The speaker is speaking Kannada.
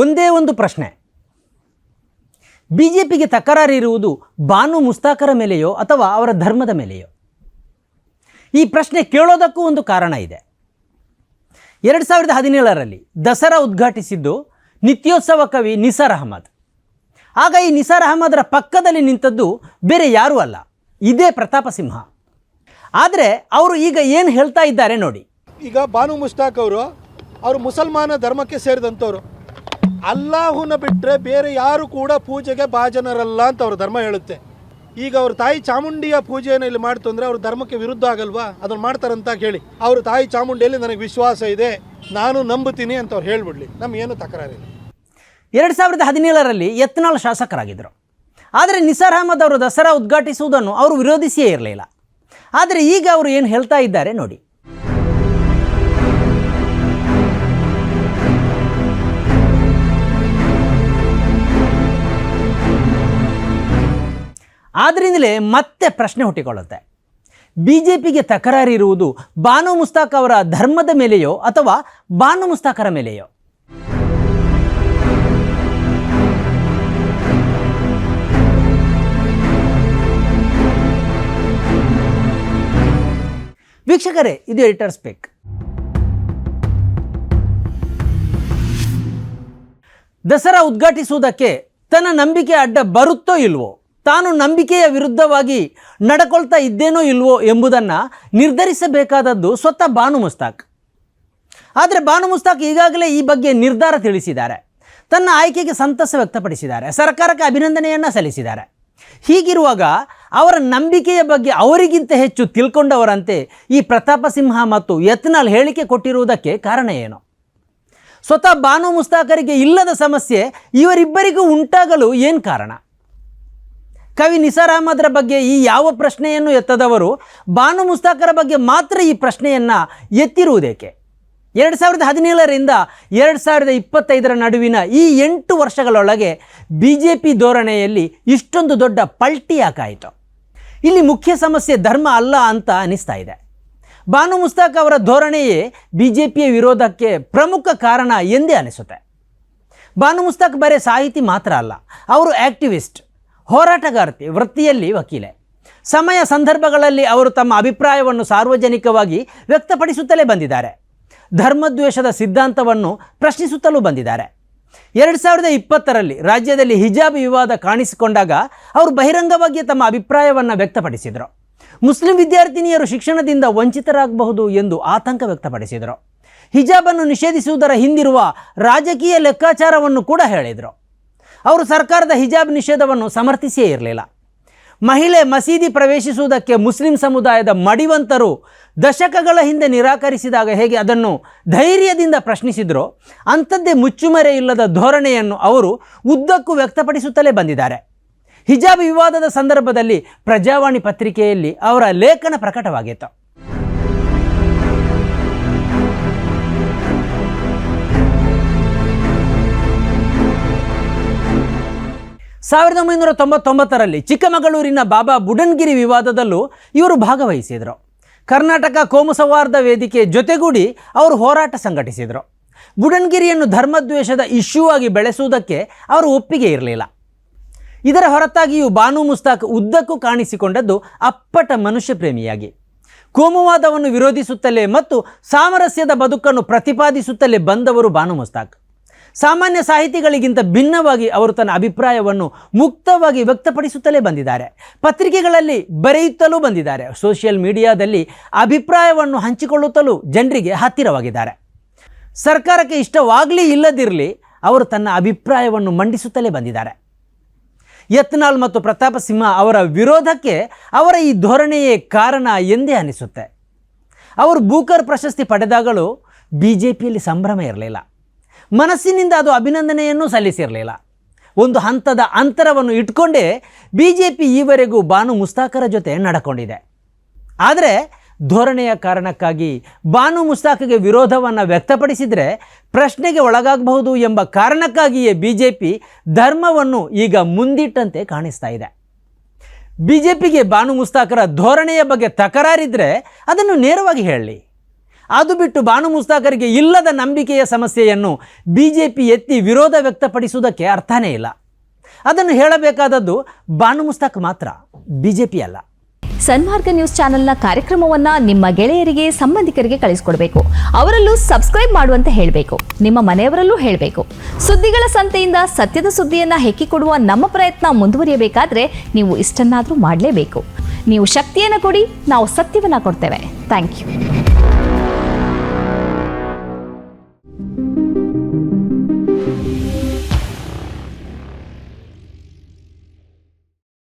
ಒಂದೇ ಒಂದು ಪ್ರಶ್ನೆ. ಬಿ ಜೆ ಪಿಗೆ ತಕರಾರಿರುವುದು ಬಾನು ಮುಸ್ತಾಕರ ಮೇಲೆಯೋ ಅಥವಾ ಅವರ ಧರ್ಮದ ಮೇಲೆಯೋ? ಈ ಪ್ರಶ್ನೆ ಕೇಳೋದಕ್ಕೂ ಒಂದು ಕಾರಣ ಇದೆ. ಎರಡು ಸಾವಿರದ ಹದಿನೇಳರಲ್ಲಿ ದಸರಾ ಉದ್ಘಾಟಿಸಿದ್ದು ನಿತ್ಯೋತ್ಸವ ಕವಿ ನಿಸಾರ್ ಅಹಮದ್. ಆಗ ಈ ನಿಸಾರ್ ಅಹಮದರ ಪಕ್ಕದಲ್ಲಿ ನಿಂತದ್ದು ಬೇರೆ ಯಾರೂ ಅಲ್ಲ, ಇದೇ ಪ್ರತಾಪ ಸಿಂಹ. ಆದರೆ ಅವರು ಈಗ ಏನು ಹೇಳ್ತಾ ಇದ್ದಾರೆ ನೋಡಿ. ಈಗ ಬಾನು ಮುಸ್ತಾಕ್ ಅವರು ಅವರು ಮುಸಲ್ಮಾನ ಧರ್ಮಕ್ಕೆ ಸೇರಿದಂಥವ್ರು. ಅಲ್ಲಾಹುನ ಬಿಟ್ಟರೆ ಬೇರೆ ಯಾರು ಕೂಡ ಪೂಜೆಗೆ ಭಾಜನರಲ್ಲ ಅಂತ ಅವ್ರ ಧರ್ಮ ಹೇಳುತ್ತೆ. ಈಗ ಅವ್ರ ತಾಯಿ ಚಾಮುಂಡಿಯ ಪೂಜೆಯನ್ನು ಇಲ್ಲಿ ಮಾಡ್ತು ಅಂದರೆ ಅವ್ರ ಧರ್ಮಕ್ಕೆ ವಿರುದ್ಧ ಆಗಲ್ವಾ? ಅದನ್ನು ಮಾಡ್ತಾರಂತ ಕೇಳಿ. ಅವ್ರ ತಾಯಿ ಚಾಮುಂಡಿಯಲ್ಲಿ ನನಗೆ ವಿಶ್ವಾಸ ಇದೆ, ನಾನು ನಂಬುತ್ತೀನಿ ಅಂತ ಅವ್ರು ಹೇಳ್ಬಿಡ್ಲಿ. ನಮಗೇನು ತಕರಾರಿಲ್ಲ. ಎರಡು ಸಾವಿರದ ಹದಿನೇಳರಲ್ಲಿ ಯತ್ನಾಳ್ ಶಾಸಕರಾಗಿದ್ದರು. ಆದರೆ ನಿಸಾರ್ ಅಹಮದ್ ಅವರು ದಸರಾ ಉದ್ಘಾಟಿಸುವುದನ್ನು ಅವರು ವಿರೋಧಿಸಿಯೇ ಇರಲಿಲ್ಲ. ಆದರೆ ಈಗ ಅವರು ಏನು ಹೇಳ್ತಾ ಇದ್ದಾರೆ ನೋಡಿ. ಆದ್ದರಿಂದಲೇ ಮತ್ತೆ ಪ್ರಶ್ನೆ ಹುಟ್ಟಿಕೊಳ್ಳುತ್ತೆ. ಬಿ ಜೆ ಪಿಗೆ ತಕರಾರಿರುವುದು ಬಾನು ಮುಸ್ತಾಕ್ ಅವರ ಧರ್ಮದ ಮೇಲೆಯೋ ಅಥವಾ ಬಾನು ಮುಸ್ತಾಕರ ಮೇಲೆಯೋ? ವೀಕ್ಷಕರೇ, ಇದು ಎಡಿಟರ್ ಪೇಕ್. ದಸರಾ ಉದ್ಘಾಟಿಸುವುದಕ್ಕೆ ತನ್ನ ನಂಬಿಕೆ ಅಡ್ಡ ಬರುತ್ತೋ ಇಲ್ವೋ? ತಾನು ನಂಬಿಕೆಯ ವಿರುದ್ಧವಾಗಿ ನಡ್ಕೊಳ್ತಾ ಇದ್ದೇನೋ ಇಲ್ವೋ ಎಂಬುದನ್ನು ನಿರ್ಧರಿಸಬೇಕಾದದ್ದು ಸ್ವತಃ ಬಾನು ಮುಸ್ತಾಕ್. ಆದರೆ ಬಾನು ಮುಸ್ತಾಕ್ ಈಗಾಗಲೇ ಈ ಬಗ್ಗೆ ನಿರ್ಧಾರ ತಿಳಿಸಿದ್ದಾರೆ. ತನ್ನ ಆಯ್ಕೆಗೆ ಸಂತಸ ವ್ಯಕ್ತಪಡಿಸಿದ್ದಾರೆ. ಸರ್ಕಾರಕ್ಕೆ ಅಭಿನಂದನೆಯನ್ನು ಸಲ್ಲಿಸಿದ್ದಾರೆ. ಹೀಗಿರುವಾಗ ಅವರ ನಂಬಿಕೆಯ ಬಗ್ಗೆ ಅವರಿಗಿಂತ ಹೆಚ್ಚು ತಿಳ್ಕೊಂಡವರಂತೆ ಈ ಪ್ರತಾಪ ಸಿಂಹ ಮತ್ತು ಯತ್ನಾಲ್ ಹೇಳಿಕೆ ಕೊಟ್ಟಿರುವುದಕ್ಕೆ ಕಾರಣ ಏನು? ಸ್ವತಃ ಬಾನು ಮುಸ್ತಾಕರಿಗೆ ಇಲ್ಲದ ಸಮಸ್ಯೆ ಇವರಿಬ್ಬರಿಗೂ ಉಂಟಾಗಲು ಏನು ಕಾರಣ? ಕವಿ ನಿಸಾರ್ ಅಹಮದ್ರ ಬಗ್ಗೆ ಈ ಯಾವ ಪ್ರಶ್ನೆಯನ್ನು ಎತ್ತದವರು, ಬಾನು ಮುಸ್ತಾಕರ ಬಗ್ಗೆ ಮಾತ್ರ ಈ ಪ್ರಶ್ನೆಯನ್ನು ಎತ್ತಿರುವುದೇಕೆ? ಎರಡು ಸಾವಿರದ ಹದಿನೇಳರಿಂದ ಎರಡು ಸಾವಿರದ ಇಪ್ಪತ್ತೈದರ ನಡುವಿನ ಈ ಎಂಟು ವರ್ಷಗಳೊಳಗೆ ಬಿ ಜೆ ಪಿ ಧೋರಣೆಯಲ್ಲಿ ಇಷ್ಟೊಂದು ದೊಡ್ಡ ಪಲ್ಟಿ ಯಾಕಾಯಿತು ಇಲ್ಲಿ ಮುಖ್ಯ ಸಮಸ್ಯೆ ಧರ್ಮ ಅಲ್ಲ ಅಂತ ಅನಿಸ್ತಾ ಇದೆ. ಬಾನು ಮುಸ್ತಾಕ್ ಅವರ ಧೋರಣೆಯೇ ಬಿ ಜೆ ಪಿಯ ವಿರೋಧಕ್ಕೆ ಪ್ರಮುಖ ಕಾರಣ ಎಂದೇ ಅನಿಸುತ್ತೆ. ಬಾನು ಮುಸ್ತಾಕ್ ಬರೀ ಸಾಹಿತಿ ಮಾತ್ರ ಅಲ್ಲ, ಅವರು ಆ್ಯಕ್ಟಿವಿಸ್ಟ್ ಹೋರಾಟಗಾರ್ತಿ, ವೃತ್ತಿಯಲ್ಲಿ ವಕೀಲೆ. ಸಮಯ ಸಂದರ್ಭಗಳಲ್ಲಿ ಅವರು ತಮ್ಮ ಅಭಿಪ್ರಾಯವನ್ನು ಸಾರ್ವಜನಿಕವಾಗಿ ವ್ಯಕ್ತಪಡಿಸುತ್ತಲೇ ಬಂದಿದ್ದಾರೆ. ಧರ್ಮದ್ವೇಷದ ಸಿದ್ಧಾಂತವನ್ನು ಪ್ರಶ್ನಿಸುತ್ತಲೂ ಬಂದಿದ್ದಾರೆ. ಎರಡು ಸಾವಿರದ ಇಪ್ಪತ್ತರಲ್ಲಿ ರಾಜ್ಯದಲ್ಲಿ ಹಿಜಾಬ್ ವಿವಾದ ಕಾಣಿಸಿಕೊಂಡಾಗ ಅವರು ಬಹಿರಂಗವಾಗಿ ತಮ್ಮ ಅಭಿಪ್ರಾಯವನ್ನು ವ್ಯಕ್ತಪಡಿಸಿದರು. ಮುಸ್ಲಿಂ ವಿದ್ಯಾರ್ಥಿನಿಯರು ಶಿಕ್ಷಣದಿಂದ ವಂಚಿತರಾಗಬಹುದು ಎಂದು ಆತಂಕ ವ್ಯಕ್ತಪಡಿಸಿದರು. ಹಿಜಾಬನ್ನು ನಿಷೇಧಿಸುವುದರ ಹಿಂದಿರುವ ರಾಜಕೀಯ ಲೆಕ್ಕಾಚಾರವನ್ನು ಕೂಡ ಹೇಳಿದರು. ಅವರು ಸರ್ಕಾರದ ಹಿಜಾಬ್ ನಿಷೇಧವನ್ನು ಸಮರ್ಥಿಸಿಯೇ ಇರಲಿಲ್ಲ. ಮಹಿಳೆ ಮಸೀದಿ ಪ್ರವೇಶಿಸುವುದಕ್ಕೆ ಮುಸ್ಲಿಂ ಸಮುದಾಯದ ಮಡಿವಂತರು ದಶಕಗಳ ಹಿಂದೆ ನಿರಾಕರಿಸಿದಾಗ ಹೇಗೆ ಅದನ್ನು ಧೈರ್ಯದಿಂದ ಪ್ರಶ್ನಿಸಿದರೋ, ಅಂಥದ್ದೇ ಮುಚ್ಚುಮರೆ ಇಲ್ಲದ ಧೋರಣೆಯನ್ನು ಅವರು ಉದ್ದಕ್ಕೂ ವ್ಯಕ್ತಪಡಿಸುತ್ತಲೇ ಬಂದಿದ್ದಾರೆ. ಹಿಜಾಬ್ ವಿವಾದದ ಸಂದರ್ಭದಲ್ಲಿ ಪ್ರಜಾವಾಣಿ ಪತ್ರಿಕೆಯಲ್ಲಿ ಅವರ ಲೇಖನ ಪ್ರಕಟವಾಗಿತ್ತು. ಸಾವಿರದ ಒಂಬೈನೂರ ತೊಂಬತ್ತೊಂಬತ್ತರಲ್ಲಿ ಚಿಕ್ಕಮಗಳೂರಿನ ಬಾಬಾ ಬುಡನ್ಗಿರಿ ವಿವಾದದಲ್ಲೂ ಇವರು ಭಾಗವಹಿಸಿದರು. ಕರ್ನಾಟಕ ಕೋಮು ಸೌಹಾರ್ದ ವೇದಿಕೆ ಜೊತೆಗೂಡಿ ಅವರು ಹೋರಾಟ ಸಂಘಟಿಸಿದರು. ಬುಡನ್ಗಿರಿಯನ್ನು ಧರ್ಮದ್ವೇಷದ ಇಶ್ಯೂ ಆಗಿ ಬೆಳೆಸುವುದಕ್ಕೆ ಅವರು ಒಪ್ಪಿಗೆ ಇರಲಿಲ್ಲ. ಇದರ ಹೊರತಾಗಿಯೂ ಬಾನು ಮುಸ್ತಾಕ್ ಉದ್ದಕ್ಕೂ ಕಾಣಿಸಿಕೊಂಡದ್ದು ಅಪ್ಪಟ ಮನುಷ್ಯ ಪ್ರೇಮಿಯಾಗಿ ಕೋಮುವಾದವನ್ನು ವಿರೋಧಿಸುತ್ತಲೇ ಮತ್ತು ಸಾಮರಸ್ಯದ ಬದುಕನ್ನು ಪ್ರತಿಪಾದಿಸುತ್ತಲೇ ಬಂದವರು ಬಾನು ಮುಸ್ತಾಕ್. ಸಾಮಾನ್ಯ ಸಾಹಿತಿಗಳಿಗಿಂತ ಭಿನ್ನವಾಗಿ ಅವರು ತನ್ನ ಅಭಿಪ್ರಾಯವನ್ನು ಮುಕ್ತವಾಗಿ ವ್ಯಕ್ತಪಡಿಸುತ್ತಲೇ ಬಂದಿದ್ದಾರೆ. ಪತ್ರಿಕೆಗಳಲ್ಲಿ ಬರೆಯುತ್ತಲೂ ಬಂದಿದ್ದಾರೆ. ಸೋಷಿಯಲ್ ಮೀಡಿಯಾದಲ್ಲಿ ಅಭಿಪ್ರಾಯವನ್ನು ಹಂಚಿಕೊಳ್ಳುತ್ತಲೂ ಜನರಿಗೆ ಹತ್ತಿರವಾಗಿದ್ದಾರೆ. ಸರ್ಕಾರಕ್ಕೆ ಇಷ್ಟವಾಗಲಿ ಇಲ್ಲದಿರಲಿ ಅವರು ತನ್ನ ಅಭಿಪ್ರಾಯವನ್ನು ಮಂಡಿಸುತ್ತಲೇ ಬಂದಿದ್ದಾರೆ. ಯತ್ನಾಲ್ ಮತ್ತು ಪ್ರತಾಪ ಸಿಂಹ ಅವರ ವಿರೋಧಕ್ಕೆ ಅವರ ಈ ಧೋರಣೆಯೇ ಕಾರಣ ಎಂದೇ ಅನಿಸುತ್ತೆ. ಅವರು ಬೂಕರ್ ಪ್ರಶಸ್ತಿ ಪಡೆದಾಗಲೂ ಬಿ ಜೆ ಪಿಯಲ್ಲಿ ಸಂಭ್ರಮ ಇರಲಿಲ್ಲ. ಮನಸ್ಸಿನಿಂದ ಅದು ಅಭಿನಂದನೆಯನ್ನು ಸಲ್ಲಿಸಿರಲಿಲ್ಲ. ಒಂದು ಹಂತದ ಅಂತರವನ್ನು ಇಟ್ಕೊಂಡೇ ಬಿ ಜೆ ಪಿ ಈವರೆಗೂ ಬಾನು ಮುಸ್ತಾಕರ ಜೊತೆ ನಡ್ಕೊಂಡಿದೆ. ಆದರೆ ಧೋರಣೆಯ ಕಾರಣಕ್ಕಾಗಿ ಬಾನು ಮುಸ್ತಾಕ್ಗೆ ವಿರೋಧವನ್ನು ವ್ಯಕ್ತಪಡಿಸಿದರೆ ಪ್ರಶ್ನೆಗೆ ಒಳಗಾಗಬಹುದು ಎಂಬ ಕಾರಣಕ್ಕಾಗಿಯೇ ಬಿ ಜೆ ಪಿ ಧರ್ಮವನ್ನು ಈಗ ಮುಂದಿಟ್ಟಂತೆ ಕಾಣಿಸ್ತಾ ಇದೆ. ಬಿ ಜೆ ಪಿಗೆ ಬಾನು ಮುಸ್ತಾಕರ ಧೋರಣೆಯ ಬಗ್ಗೆ ತಕರಾರಿದ್ದರೆ ಅದನ್ನು ನೇರವಾಗಿ ಹೇಳಲಿ ಅದು ಬಿಟ್ಟು ಬಾನು ಮುಸ್ತಾಕರಿಗೆ ಇಲ್ಲದ ನಂಬಿಕೆಯ ಸಮಸ್ಯೆಯನ್ನು ಬಿ ಜೆ ಪಿ ಎತ್ತಿ ವಿರೋಧ ವ್ಯಕ್ತಪಡಿಸುವುದಕ್ಕೆ ಅರ್ಥನೇ ಇಲ್ಲ. ಅದನ್ನು ಹೇಳಬೇಕಾದದ್ದು ಬಾನು ಮುಸ್ತಾಕ್ ಮಾತ್ರ ಬಿ ಜೆ ಪಿ ಅಲ್ಲ. ಸನ್ಮಾರ್ಗ ನ್ಯೂಸ್ ಚಾನೆಲ್ನ ಕಾರ್ಯಕ್ರಮವನ್ನು ನಿಮ್ಮ ಗೆಳೆಯರಿಗೆ, ಸಂಬಂಧಿಕರಿಗೆ ಕಳಿಸಿಕೊಡಬೇಕು. ಅವರಲ್ಲೂ ಸಬ್ಸ್ಕ್ರೈಬ್ ಮಾಡುವಂತೆ ಹೇಳಬೇಕು. ನಿಮ್ಮ ಮನೆಯವರಲ್ಲೂ ಹೇಳಬೇಕು. ಸುದ್ದಿಗಳ ಸಂತೆಯಿಂದ ಸತ್ಯದ ಸುದ್ದಿಯನ್ನು ಹೆಕ್ಕಿಕೊಡುವ ನಮ್ಮ ಪ್ರಯತ್ನ ಮುಂದುವರಿಯಬೇಕಾದರೆ ನೀವು ಇಷ್ಟನ್ನಾದರೂ ಮಾಡಲೇಬೇಕು. ನೀವು ಶಕ್ತಿಯನ್ನು ಕೊಡಿ, ನಾವು ಸತ್ಯವನ್ನು ಕೊಡ್ತೇವೆ. Thank you.